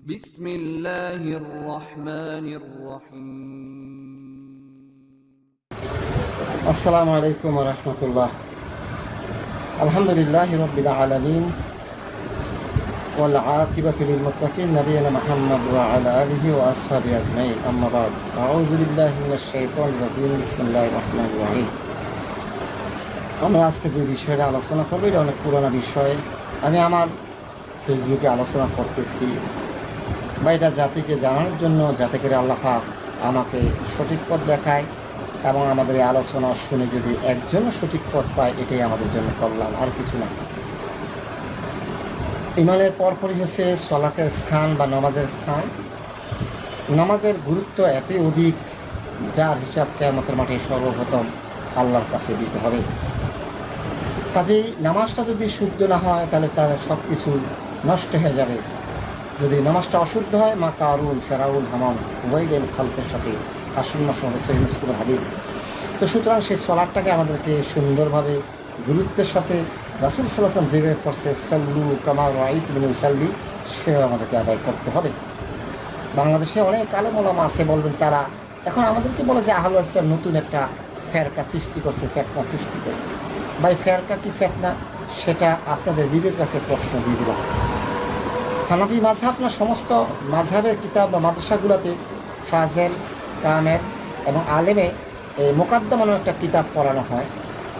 بسم الله الرحمن الرحيم আসসালামু আলাইকুম রহমতুল্লাহ আলহামদুলিল্লাহ রবিল আলমিন والعاقبة للمتقين نبينا محمد وعلى آله وأصحابه أجمعين أما بعد أعوذ بالله من الشيطان الرجيم بسم الله الرحمن الرحيم আমরা আজকে যে বিষয়টা আলোচনা করবো এটা অনেক পুরোনো বিষয় আমি আমার ফেসবুকে আলোচনা করতেছি বা এটা জাতিকে জানানোর জন্য যাতে করে আল্লাহ আমাকে সঠিক পথ দেখায় এবং আমাদের এই আলোচনা শুনে যদি একজন সঠিক পথ পায়, এটাই আমাদের জন্য কল্যাণ, আর কিছু না। ইমানের পরপরই হচ্ছে সলাতের স্থান বা নামাজের স্থান। নামাজের গুরুত্ব এতই অধিক, যার হিসাব কেয়ামতের মাঠে সর্বপ্রথম আল্লাহর কাছে দিতে হবে। কাজেই নামাজটা যদি শুদ্ধ না হয়, তাহলে তার সব কিছু নষ্ট হয়ে যাবে। যদি নামাজটা অশুদ্ধ হয়, মা কারুল, ফেরাউল, হামাম উবাইদুল খালফের সাথে আসন্ন সঙ্গে হাদিস। তো সুতরাং সেই সলাটটাকে আমাদেরকে সুন্দরভাবে গুরুত্বের সাথে রাসুল সাল্লাম যেভাবে পড়ছে, সাল্লু কামার আইত সাল্লি, সেভাবে আমাদেরকে আদায় করতে হবে। বাংলাদেশে অনেক আলেম ওলামা আছে, বলবেন তারা, এখন আমাদেরকে বলে যে আহল ইসলাম নতুন একটা ফেরকা সৃষ্টি করছে, ফেতনা সৃষ্টি করছে। ভাই, ফেরকা কি ফেতনা? সেটা আপনাদের বিবেক কাছে প্রশ্ন দিয়ে দিলাম। হানাফি মাঝহাব না সমস্ত মাঝহাবের কিতাব বা মাদ্রাসাগুলোতে ফাজেল কামেদ এবং আলেমে এই মোকাদ্দমা নামে একটা কিতাব পড়ানো হয়।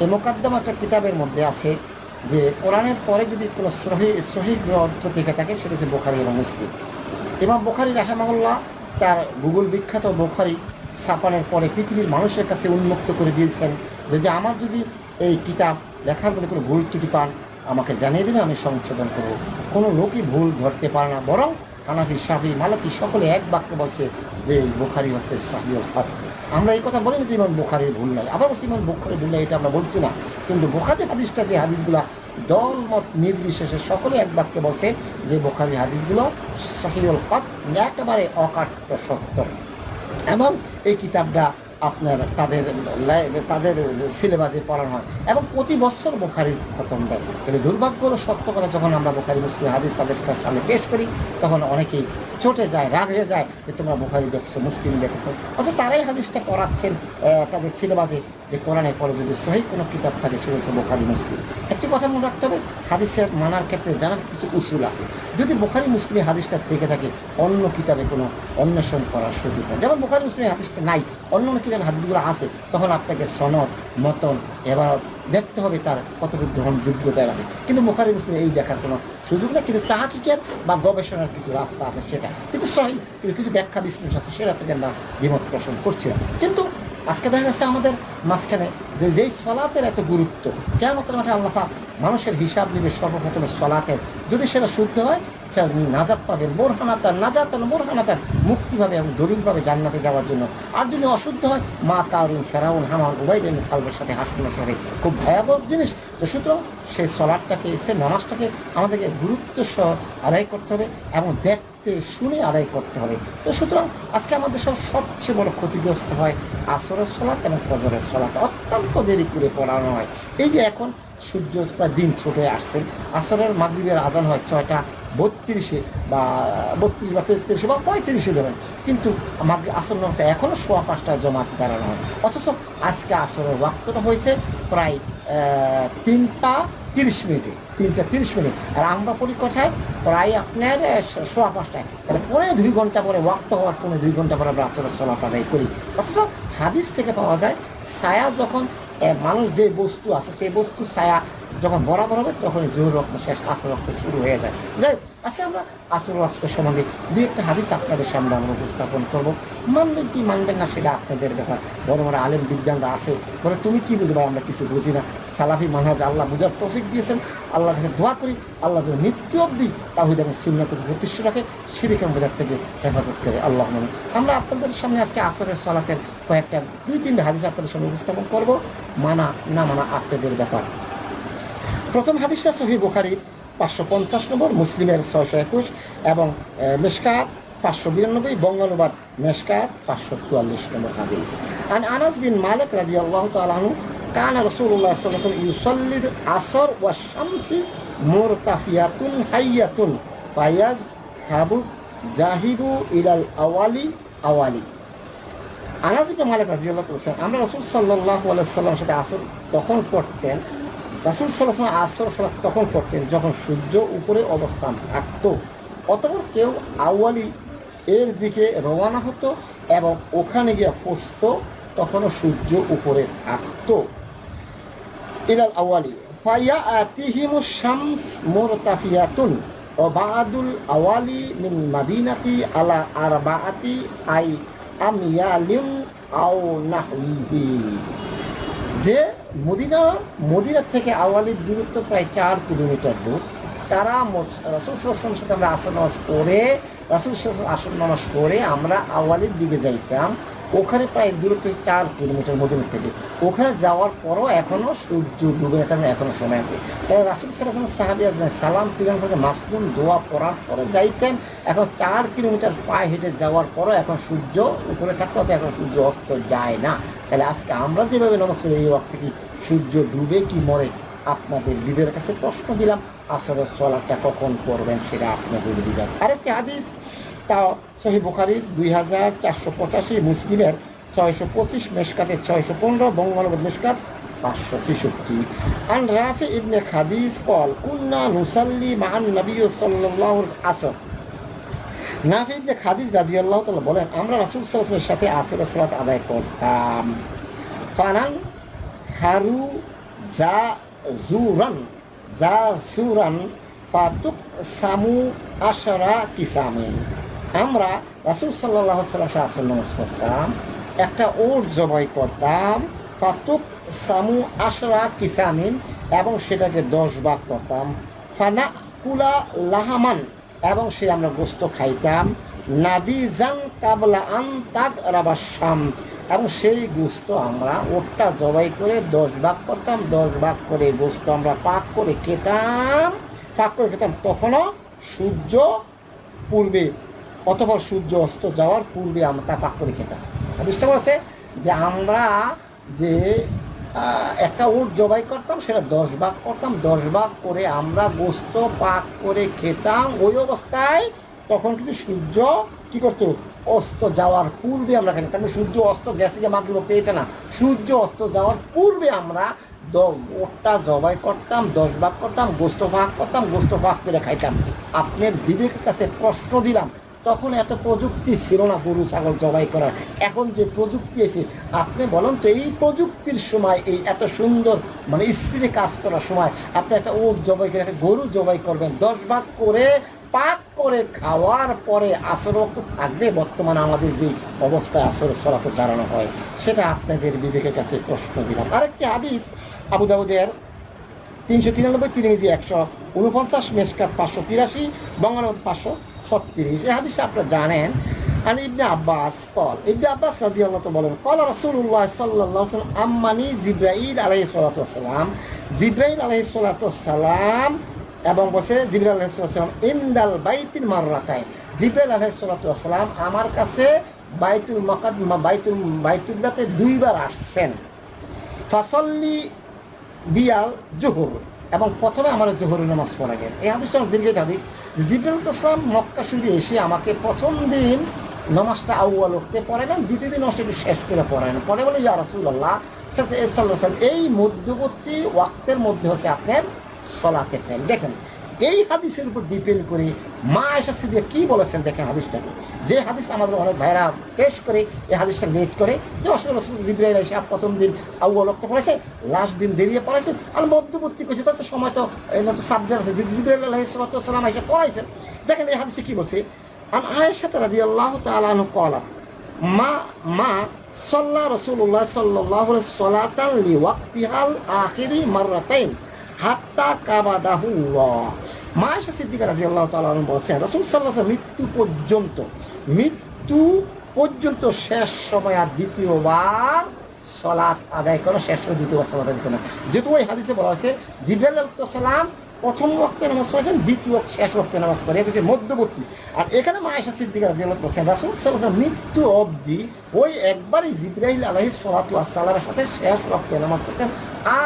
এই মোকাদ্দমা একটা কিতাবের মধ্যে আছে যে কোরআনের পরে যদি কোনো সহি সহি গ্রন্থ থেকে থাকে সেটা হচ্ছে বোখারি এবং মুসলিম। এবং বোখারি রাহেমাহুল্লাহ তার গুগল বিখ্যাত বোখারি ছাপানোর পরে পৃথিবীর মানুষের কাছে উন্মুক্ত করে দিয়েছেন, যদি আমার যদি এই কিতাব লেখার মধ্যে কোনো ভুল ত্রুটি পান জানিয়ে দেবে, আমি সংশোধন করব। কোনো লোকই ভুল ধরতে পারে না, বরং হানাফি সাফি মালাকি সকলে এক বাক্য বলছে যে, বোখারি হচ্ছে সাহিউল হক আমরা এই কথা বলি না যে ইমান বোখারির ভুল নাই। আবার বলছি ইমান বোখারির ভুল নাই, এটা আমরা বলছি না। কিন্তু বোখারি হাদিসটা যে হাদিসগুলা দল মত নির্বিশেষে সকলে এক বাক্যে বলছে যে, বোখারি হাদিসগুলো সাহিউল হক একেবারে অকাট্য সত্য এমন এই কিতাবটা আপনার তাদের তাদের সিলেবাসে পড়ানো হয়। এবং প্রতি বছর বোখারির খতম দেয়। কিন্তু দুর্ভাগ্য সত্য কথা, যখন আমরা বোখারি, মুসলিম হাদিস তাদের সামনে পেশ করি, তখন অনেকেই চটে যায়, রাগ হয়ে যায় যে তোমরা বোখারি দেখছ, মুসলিম দেখেছ। অথচ তারাই হাদিসটা পড়াচ্ছেন তাদের সিলেবাসে যে কোরআনের পরে যদি সহি কোনো কিতাব থাকে, সেটা হচ্ছে বোখারি, মুসলিম। একটি কথা মনে রাখতে হবে, হাদিসের মানার ক্ষেত্রে জানার কিছু উসুল আছে। যদি বোখারি, মুসলিম হাদিসটা থেকে থাকে, অন্য কিতাবে কোনো অন্বেষণ করার সুযোগ নেই। যেমন বোখারি, মুসলিম হাদিসটা নাই, অন্য অন্য কিতাবে হাদিসগুলো আছে, তখন আপনাকে সনদ, মতন এবার দেখতে হবে তার কতটুকু গ্রহণযোগ্যতা আছে। কিন্তু বোখারি, মুসলিম এই দেখার কোনো সুযোগ নেই, কিন্তু তাহাকিকের বা গবেষণার কিছু রাস্তা আছে সেটা। কিন্তু সহি, কিন্তু কিছু ব্যাখ্যা বিশ্লেষণ আছে, সেটা থেকে আমরা দ্বিমত পোষণ করছিলাম কিন্তু আজকে দেখা গেছে আমাদের মাঝখানে যে, যেই সলাতের এত গুরুত্ব কেমন মাঠে আল্লাহ মানুষের হিসাব নিবে সর্বপ্রথমে সলাতের। যদি সেটা শুদ্ধ হয় নাজাত পাবেন বোরহানাতার নাজাত বোরহানাতার মুক্তি পাবে এবং দলিলভাবে জান্নাতে যাওয়ার জন্য। আর যদি অশুদ্ধ হয়, মা কারুন, ফেরাউন হামান উবাইদিন খালবের সাথে হাসপাতাল শহরে খুব ভয়াবহ জিনিস তো সুতরাং সেই সলাটটাকে সে নামাজটাকে আমাদেরকে গুরুত্ব সহ আদায় করতে হবে এবং দেখতে শুনে আদায় করতে হবে। তো সুতরাং আজকে আমাদের সব সবচেয়ে বড় ক্ষতিগ্রস্ত হয় আসরের সলাৎ এবং ফজরের সলাৎ। অত্যন্ত দেরি করে পড়ানো হয়। এই যে এখন সূর্য বা দিন ছোট হয়ে আসছেন আসরের মাগরিবের আজান হয় ছয়টা বত্রিশে বা বত্রিশ বা তেত্রিশে বা পঁয়ত্রিশে দেবেন। কিন্তু আমাদের আসর নামটা এখনও সোয়া পাঁচটা জমা দাঁড়ানো হয়। অথচ আজকে আসরের ওয়াক্তটা হয়েছে প্রায় তিনটা তিরিশ মিনিটে। তিনটা তিরিশ মিনিট। আর আমরা পড়ি কোথায় প্রায় আপনার সোয়া পাঁচটায়। তাহলে পনেরো দুই ঘণ্টা পরে ওয়াক্ত হওয়ার পরে দুই ঘণ্টা পরে আমরা আসলে সলাপ আদায় করি। অথচ হাদিস থেকে পাওয়া যায়, ছায়া যখন মানুষ যে বস্তু আছে, সেই বস্তু ছায়া যখন বরাবর হবে তখন জোর রক্ত শেষ আসল রক্ত শুরু হয়ে যায়। যাই আজকে আমরা আসল রক্ত সম্বন্ধে দুই একটা হাদিস আপনাদের সামনে আমরা উপস্থাপন করব। মানবেন কি, মানবেন না সেটা আপনাদের ব্যাপার। বড় বড় আলেম বিজ্ঞানরা আছে। বলে, তুমি কি বুঝবে আমরা কিছু বুঝি না। সালাফি মানহাজ আল্লাহ বুঝার তৌফিক দিয়েছেন। আল্লাহর কাছে দোয়া করি, আল্লাহ যেন নিত্য অব্দি তাহিদ এবং সুন্নাতের প্রতিষ্ঠ রাখে সিরিকাম বোঝার থেকে হেফাজত করে। আল্লাহ আমরা আপনাদের সামনে আজকে আসরের সলাতের কয়েকটা, দুই, তিনটা হাদিস আপনাদের সামনে উপস্থাপন করব। মানা না মানা আপনাদের ব্যাপার। প্রথম হাদিসটা সহি বুখারি। পাঁচশো পঞ্চাশ নম্বর মুসলিমের ছয়শো একুশ এবং মেশকাত পাঁচশো বিরানব্বই, বঙ্গানুবাদ মেশকাত পাঁচশো চুয়াল্লিশ নম্বর হাদিস। আন আনাস বিন মালিক রাজি আল্লাহ তালু কান রসুল্লাহ সাল্লাম ইউসল্লির আসর ওয়া শামসি মোরতাফিয়াতুন হাইয়াতুন ফায়াজ হাবুজ জাহিবু ইলাল আওয়ালি আওয়ালি। আনাজ ইবনে মালিক তাআলা বলেছেন, আমরা রাসূল সাল্লাল্লাহু আলাইহি সাল্লামের সাথে আসর তখন পড়তেন রাসূল ওয়াসাল্লাম আসর সালাত তখন করতেন, যখন সূর্য উপরে অবস্থান থাকতো। অতঃপর কেউ আওয়ালি এর দিকে রওনা হতো এবং ওখানে গিয়ে পৌঁছতো, তখনও সূর্য উপরে থাকতো। ইলাল আওয়ালি ফাইয়া আতিহিমু শামস মুরতাফিয়াতুন, ও বাদুল আওয়ালি মিন মাদিনাতি আলা আরবাআতি আই আময়ালিন আও নাহবিহি যে মদিনা মদিনা থেকে আওয়ালির দূরত্ব প্রায় চার কিলোমিটার দূর। তারা রাসূল সাল্লাল্লাহু সাথে আমরা আসন নামাজ পড়ে, রাসূল সাল্লাল্লাহু আসর নামাজ পড়ে আমরা আওয়ালির দিকে যাইতাম। ওখানে প্রায় দূরত্ব চার কিলোমিটার মদিনা থেকে। ওখানে যাওয়ার পরও এখনও সূর্য ডুবে যেতে এখনও সময় আছে। তাই রাসূল সাল্লাল্লাহু সাহাবি আজমাই সালাম পিরান করে মাসলুম দোয়া পড়ার পরে যাইতেন। এখন চার কিলোমিটার পায়ে হেঁটে যাওয়ার পরও এখন সূর্য উপরে থাকতে এখন সূর্য অস্ত যায় না। তাহলে আজকে আমরা যেভাবে নামাজ পড়ি এই ওয়াক্তে কি সূর্য ডুবে কি মরে, আপনাদের বিবের কাছে প্রশ্ন দিলাম। আসলে চলাটা কখন করবেন সেটা আপনাদের বিবেক। আরেকটি হাদিস তাও সহি বুখারির দুই হাজার চারশো পঁচাশি, মুসলিমের ছয়শো পঁচিশ মেশকাতের ছয়শো পনেরো বঙ্গবন্ধু মেশকাত পাঁচশো ছেষট্টি। আন রাফি ইবনে খাদিজ কল, কুন্না নুসাল্লি মান নবী সাল্লাহ আসর নাফি ইবনে খাদিজ রাজি আল্লাহ তালা বলেন, আমরা রাসুল সাল্লামের সাথে আসর সালাত আদায় করতাম। ফানান হারু যা জুরান, যা সুরান, ফাতুক সামু আশারা কিসামিন আমরা রাসুল সাল্লাহ সাল্লাম আসর নামাজ পড়তাম, একটা ওর জবাই করতাম, ফাতুক সামু আশরা কিসামিন, এবং সেটাকে দশ ভাগ করতাম। ফানা কুলা লাহামান এবং সে আমরা গোস্ত খাইতাম। নাদি জাং কাবলা আন তাক রাবাসাম এবং সেই গোস্ত আমরা ওটটা জবাই করে দশ ভাগ করতাম, দশ ভাগ করে গোস্ত আমরা পাক করে খেতাম। পাক করে খেতাম তখনও সূর্য পূর্বে, অথবা সূর্য অস্ত যাওয়ার পূর্বে আমরা তা পাক করে খেতাম। বুঝতে পারছে যে আমরা যে একটা উট জবাই করতাম, সেটা দশ ভাগ করতাম। দশ ভাগ করে আমরা গোস্ত, পাক করে খেতাম। ওই অবস্থায় তখন কিন্তু সূর্য কি করতো? অস্ত যাওয়ার পূর্বে আমরা খেতাম। তার মানে সূর্য অস্ত গেছে যে মাগরিব এটা না। সূর্য অস্ত যাওয়ার পূর্বে আমরা ওটটা জবাই করতাম, দশ ভাগ করতাম, গোস্ত ভাগ করতাম, গোস্ত ভাগ করে খাইতাম। আপনার বিবেকের কাছে প্রশ্ন দিলাম। তখন এত প্রযুক্তি ছিল না গরু, ছাগল জবাই করার। এখন যে প্রযুক্তি এসে, আপনি বলেন তো, এই প্রযুক্তির সময়, এই এত সুন্দর মানে স্পিডে কাজ করার সময়, আপনি একটা ওট জবাই করে, একটা গরু জবাই করবেন, দশ ভাগ করে, পাক করে খাওয়ার পরে আসরও তো থাকবে, বর্তমানে আমাদের যে অবস্থায় আসর সরাতে চালানো হয়, সেটা আপনাদের বিবেকের কাছে প্রশ্ন দিলাম। আরেকটি হাদিস আবু দাউদের, তিনশো তিরানব্বই তিরিশ একশো উনপঞ্চাশ মেসকাত পাঁচশো তিরাশি, বঙ্গানুবাদ পাঁচশো ছত্রিশ। এই হাদিসটা আপনারা জানেন। আর ইবনে আব্বাস কল। ইবনে আব্বাস রাজি আল্লাহ তো বলেন, কল রসুল্লাহ সাল্লাহ আম্মানি জিব্রাইল আলহি সালাতাম জিব্রাইল আলহি সালাতাম এবং বসে জিব্রাইল আলহি সাল্লাম ইন্দাল বাইতিল মাররাকায় জিব্রাইল আলহি সালাতাম আমার কাছে বাইতুল মকাদ বাইতুল, বাইতুল্লাতে দুইবার আসছেন। ফাসল্লি বিয়াল জোহর। এবং প্রথমে আমার জোহরের নামাজ পড়া গেল। এই হাদিসটা আমার দীর্ঘ হাদিস জিবরুল ইসলাম মক্কা শরীফে এসে আমাকে প্রথম দিন নামাজটা আউয়াল উঠতে পড়ে নেন দ্বিতীয় দিন নামাজটা শেষ করে পড়ায় না পরে বলে, ইয়া রাসূলুল্লাহ, সাল্লাল্লাহু এই মধ্যবর্তী ওয়াক্তের মধ্যে হচ্ছে আপনার সলাতের টাইম দেখেন এই হাদিসের উপর ডিপেন্ড করে মা আয়সা সিদ্দিয়া কি বলেছেন দেখেন হাদিসটাকে যে হাদিস আমাদের অনেক ভাইরা পেশ করে, এই হাদিসটা লেট করে, যে অসল জিব্রাইল আইসা প্রথম দিন আউ অলক্ত পড়েছে, লাস্ট দিন দেরিয়ে পড়াইছে আর মধ্যবর্তী করেছে তার তো সময় তো তো সাবজেক্ট আছে আলাইহিস সালাম আইসা পড়াইছেন। দেখেন এই হাদিসে কি বলছে আর আয়েশা রাদিয়াল্লাহু তাআলা আনহু ক্বালা মা মা সাল্লা রাসূলুল্লাহ সাল্লাল্লাহু আলাইহি সাল্লাতান লিওয়াক্তিহাল আখিরি মাররাতাইন। হাত্তা কামাদাহু মায়েশা সিদ্দিকা রাজি আল্লাহ আনহা বলছেন, রসুল সাল্লাহ মৃত্যু পর্যন্ত মৃত্যু পর্যন্ত শেষ সময় আর দ্বিতীয়বার সলাৎ আদায় করো শেষ সময়, দ্বিতীয়বার সলাৎ আদায় করো। যেহেতু ওই হাদিসে বলা হয়েছে, জিব্রাইল আলতাম প্রথম ওয়াক্তে নামাজ পড়েছেন, দ্বিতীয় শেষ ওয়াক্তে নামাজ পড়ে হচ্ছে মধ্যবর্তী। আর এখানে মায়েশা সিদ্দিকা তাআলা বলছেন, রাসূল সাল্লাল্লাহু মৃত্যু অবধি ওই একবারই জিব্রাইল আলাইহিস সালাতু ওয়াসসালামের সাথে শেষ ওয়াক্তে নামাজ পড়েছেন।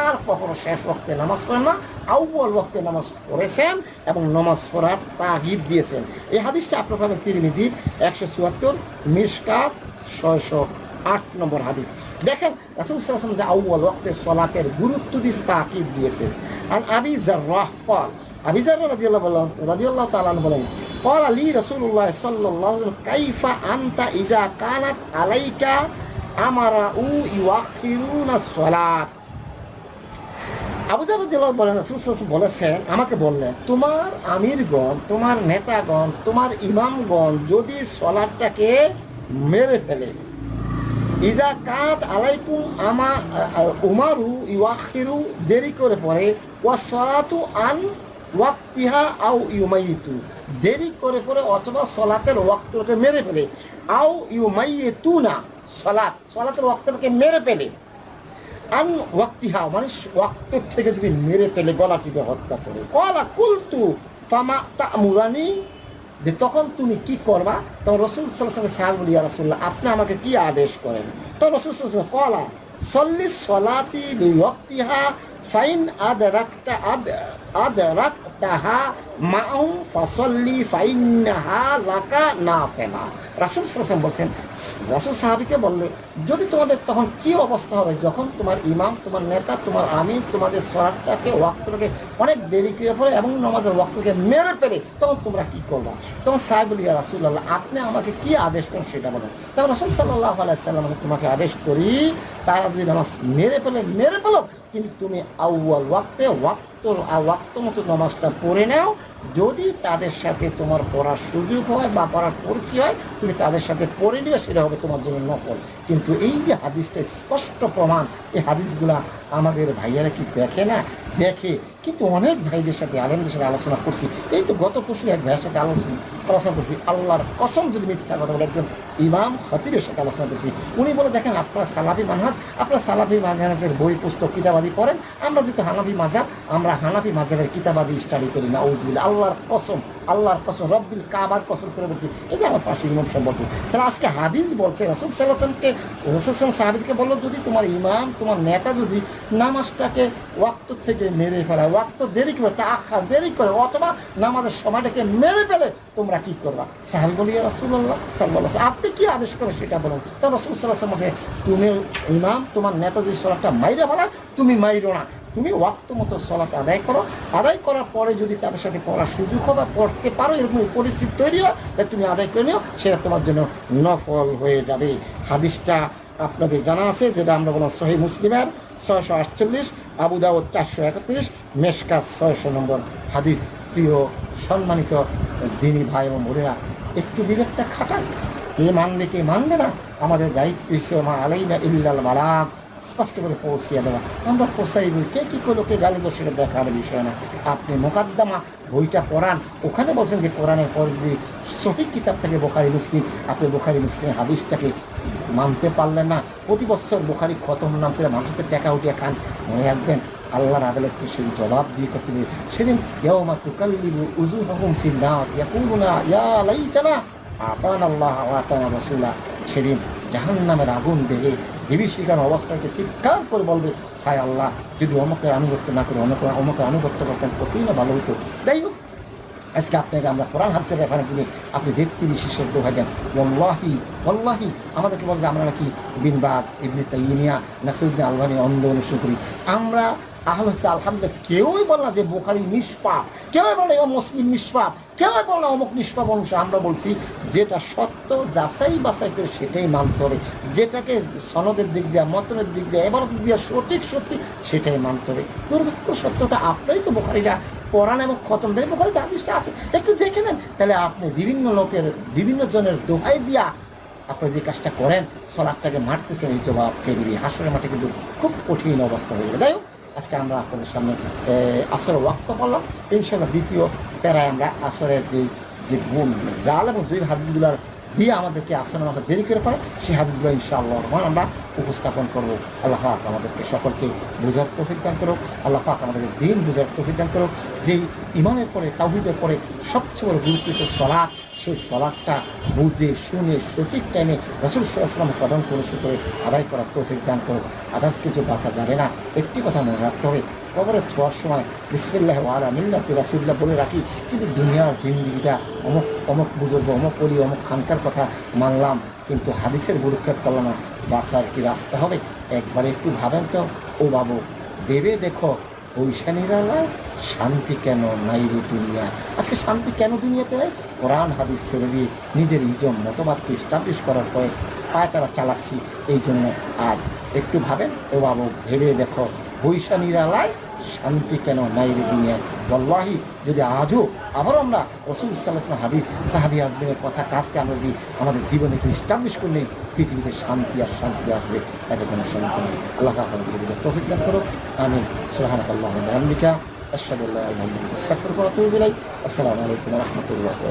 আর কখনো শেষ ওয়াক্তে নামাজ পড়েন না আউ্বল ওয়াক্তে নামাজ পড়েছেন এবং নামাজ পড়ার তাগিদ দিয়েছেন। এই হাদিসটা আপনার পাবেন তিরমিজির একশো চুয়াত্তর মিসকাত ছয়শো আট নম্বর হাদিস। দেখেন, রাসুল সাল্লাম যে আউ্বাল রক্তের সলাতের গুরুত্ব দিস তাকিদ দিয়েছে আর আবি জার্রাহ কল আবি জার্রাহ রাজিয়াল্লাহ বলেন রাজিয়াল্লাহ তালান বলেন কল আলী রসুল্লাহ সাল্লাহ কাইফা আন্তা ইজা কানাত আলাইকা আমারা উ সলাত। জেলা বলেন বলেছেন, আমাকে বললেন, তোমার আমিরগণ, তোমার নেতাগণ, তোমার ইমামগণ যদি সলাটটাকে মেরে ফেলে ইজা কাত আলাইকুম আমা উমারু ইউআখিরু, দেরি করে পড়ে। ওয়া সলাতু আন ওয়াক্তিহা আও ইউমাইতু দেরি করে পড়ে অথবা সলাতের ওয়াক্তকে মেরে ফেলে। আও ইউমাইতু না সলাত সলাতের ওয়াক্তকে মেরে ফেলে। আন ওয়াক্তিহা মানে ওয়াক্তের থেকে যদি মেরে ফেলে, গলা টিপে হত্যা করে। কলা কুলতু ফামা তামুরানি যে তখন তুমি কি করবা? তখন রসুল সাল্লাহ সাহেব ইয়া রসুল্লাহ আপনি আমাকে কি আদেশ করেন? তখন রসুল সাল্লাহ কলা চল্লিশ সলাতি বিভক্তিহা ফাইন আদ রাখতা আদ আদ রাখতাহা মাহুম, ফাসল্লি হা লাকা না ফেলা রাসুল সাল্লাম বলছেন, রাসুল সাহাবিকে বললে, যদি তোমাদের তখন কি অবস্থা হবে যখন তোমার ইমাম, তোমার নেতা, তোমার আমির, তোমাদের সরাটটাকে ওয়াক্তটাকে অনেক দেরি করে পড়ে এবং নামাজের ওয়াক্তকে মেরে ফেলে, তখন তোমরা কি করবা? তখন সাহেব বলি রাসুল্লাহ আপনি আমাকে কি আদেশ করেন সেটা বলেন। তখন রাসুল সাল্লাহ আলাইসাল্লাম তোমাকে আদেশ করি, তারা যদি নামাজ মেরে ফেলে, মেরে ফেলো, কিন্তু তুমি আউ্য়াল ওয়াক্তে, ওয়াক্ত ওয়াক্ত মতো নামাজটা পড়ে নাও। যদি তাদের সাথে তোমার পড়ার সুযোগ হয় বা পড়ার পরিচয় হয়, তুমি তাদের সাথে পড়ে নিও সেটা হবে তোমার জন্য নফল। কিন্তু এই যে হাদিসটা স্পষ্ট প্রমাণ, এই হাদিসগুলা আমাদের ভাইয়েরা কি দেখে না? দেখে। কিন্তু অনেক ভাইদের সাথে, আলেমদের সাথে আলোচনা করছি। এই তো গত পরশু এক ভাইয়ের সাথে আলোচনা আলোচনা করছি। আল্লাহর কসম যদি মিথ্যা কথা বলে একজন ইমাম খতিবের সাথে আলোচনা করছি। উনি বলে, দেখেন, আপনারা সালাফি মানহাজ, আপনারা সালাফি মাঝহাজের বই, পুস্তক, কিতাবাদি পড়েন। আমরা যেহেতু হানাফি মাঝাব আমরা হানাফি মাঝাবের কিতাবাদি স্টাডি করি না। উজবিল আল্লাহর কসম। আল্লাহর কসম, রব্বিল কাবার কসম করে বলছি, এই যে আমার পাশে ইমাম সাহেব বলছে, তাহলে আজকে হাদিস বলছে, রসুল সাল্লাহামকে রসুল সাহাবিদকে বলল, যদি তোমার ইমাম, তোমার নেতা যদি নামাজটাকে ওয়াক্ত থেকে মেরে ফেলায় ওয়াক্ত দেরি করে তা আখা দেরি করে, অথবা নামাজের সময়টাকে মেরে ফেলে, তোমরা কি করবা? সাহাবি বলিয়া রসুল্লাহ সাল্লাহ আপনি কি আদেশ করে সেটা বলুন? তো রসুল সাল্লাহ তুমি ইমাম, তোমার নেতা যদি সলাটা মাইরে ফেলায় তুমি মাইরো না। তুমি ওয়াক্ত মতো সলাত আদায় করো। আদায় করার পরে যদি তাদের সাথে পড়ার সুযোগ হয় বা পড়তে পারো, এরকম পরিস্থিতি তৈরি হয় তাহলে তুমি আদায় করে নিও, সেটা তোমার জন্য নফল হয়ে যাবে। হাদিসটা আপনাদের জানা আছে, যেটা আমরা বললাম সহি মুসলিমের ছয়শো আটচল্লিশ, আবু দাউদ চারশো একত্রিশ, মেশকাত ছয়শো নম্বর হাদিস। প্রিয়, সম্মানিত দিনী ভাই এবং বোনেরা, একটু বিবেকটা খাটান। কে মানবে কে মানবে না? আমাদের দায়িত্ব হিসেবে মা আলাইনা ইল্লাল মালাম স্পষ্ট করে পৌঁছিয়ে দেওয়া আমরা পৌঁছাই বই কে কী করল কে গালি সেটা দেখার বিষয় না। আপনি মোকাদ্দমা বইটা পড়ান, ওখানে বলছেন যে কোরআনের পর যদি সঠিক কিতাব থেকে বোখারি মুসলিম। আপনি বোখারি মুসলিম হাদিসটাকে মানতে পারলেন না। প্রতি বছর বোখারি খতম নাম করে মানুষের টাকা উঠিয়ে খান। মনে রাখবেন, আল্লাহর আদালতকে সেই জবাব দিয়ে করতে হবে সেদিন ইয়াওমা তুকাল্লিবু উজুহাহুম ফিন নার ইয়াকুলুনা, ইয়া লাইতানা আল্লাহ আতানা সেদিন জাহান্নামের আগুন বিভীষিকার অবস্থাকে চিৎকার করে বলবে, হায় আল্লাহ, যদি অমুকের আনুগত্য না করে অমুক অমুকে আনুগত্য করতেন, কতই না ভালো হতো যাই হোক, আজকে আপনাকে আমরা কোরআন হাদিসের এখানে তিনি আপনি ব্যক্তি বিশেষের দোহা দেন ওল্লাহি ওল্লাহি আমাদেরকে বলছে আমরা নাকি বিনবাজ ইবনে তাইমিয়া, নাসিরুদ্দিন আলবানি অন্ধ অনুসরণ করি আমরা আহল হচ্ছে আলহামদুলিল্লাহ, কেউই বল না যে বোখারি নিষ্পাপ, কেউই বলে মুসলিম নিষ্পাপ, কেউই বল না অমুক নিষ্পাপ অংশ আমরা বলছি, যেটা সত্য, যাচাই বাছাই করে সেটাই মানতে হবে। যেটাকে সনদের দিক দিয়ে, মতনের দিক দিয়ে এবার দিক দিয়ে সঠিক সত্যি সেটাই মানতে হবে। দুর্ভাগ্য সত্যতা আপনারই তো বোখারিরা, কোরআন এবং খতম দেয়, বোখারিতে হাদিসটা আছে। একটু দেখে নেন, তাহলে আপনি বিভিন্ন লোকের, বিভিন্ন জনের দোহাই দিয়া আপনি যে কাজটা করেন, সলাদটাকে মারতেছেন, এই জবাব কে দিবি? হাসরের মাঠে কিন্তু খুব কঠিন অবস্থা হয়ে যাবে যাই হোক আজকে আমরা আপনাদের সামনে আসরের ওয়াক্ত করলাম। ইনশাল্লাহ দ্বিতীয় প্যারায় আমরা আসরের যে যে গুণ, জাল এবং জৈব হাদিসগুলার দিয়ে আমাদেরকে আসলে আমাদের দেরি করে পারে সেই হাদিসগুলো ইনশাআল্লাহ রহমান আমরা উপস্থাপন করব। আল্লাহ পাক আমাদেরকে সকলকে বুঝার তৌফিক দান করুক। আল্লাহ পাক আমাদেরকে দিন বুঝার তৌফিক দান করুক। যেই ইমানের পরে তাহিদের পরে সবচেয়ে বড় গুরুত্ব হচ্ছে সলাৎ। সেই সলাৎটা বুঝে, শুনে, সঠিক টাইমে রসুল সাল্লাহাম কদম করে সে করে আদায় করার তৌফিক দান করুক। আদার্স কিছু বাঁচা যাবে না। একটি কথা মনে রাখতে হবে কবরে থোয়ার সময় বিসমিল্লাহ ওয়ালা মিল্লাতে রাসুল্লাহ বলে রাখি, কিন্তু দুনিয়ার জিন্দিগিটা অমুক অমুক বুজুর্গ, অমুক করি অমুক খানকার কথা মানলাম। কিন্তু হাদিসের গুরুক্ষেপ করল না বাসার কি রাস্তা হবে? একবার একটু ভাবেন তো। ও বাবু দেবে দেখো নিরালায় শান্তি কেন নাই রে দুনিয়া? আজকে শান্তি কেন দুনিয়াতে নাই? কোরআন, হাদিস ছেড়ে দিয়ে নিজের ইজম মতবাদকে ইস্টাবলিশ করার বয়স পায় তারা চালাচ্ছি। এই জন্য আজ একটু ভাবেন। ও বাবু, ভেবে দেখো, পয়সা নিরালায় শান্তি কেন নাই রে দুনিয়া বল্লাহি যদি আজও আবারও আমরা রসুল সাল্লাহ হাদিস, সাহাবি আজমিনের কথা কাজকে আমরা যদি আমাদের জীবনে কি ইস্টাবলিশ করলে পৃথিবীতে শান্তি আর শান্তি আসবে এতে কোনো সমস্যা নেই। আল্লাহ বুঝে দান করো আমি সুবহানাক আল্লাহুম্মা ওয়া বিহামদিকা। আশহাদু আল্লা ইলাহা ইল্লা আনতা, আস্তাগফিরুকা ওয়া আতুবু ইলাইক। আসসালামু আলাইকুম রাহমাতুল্লাহি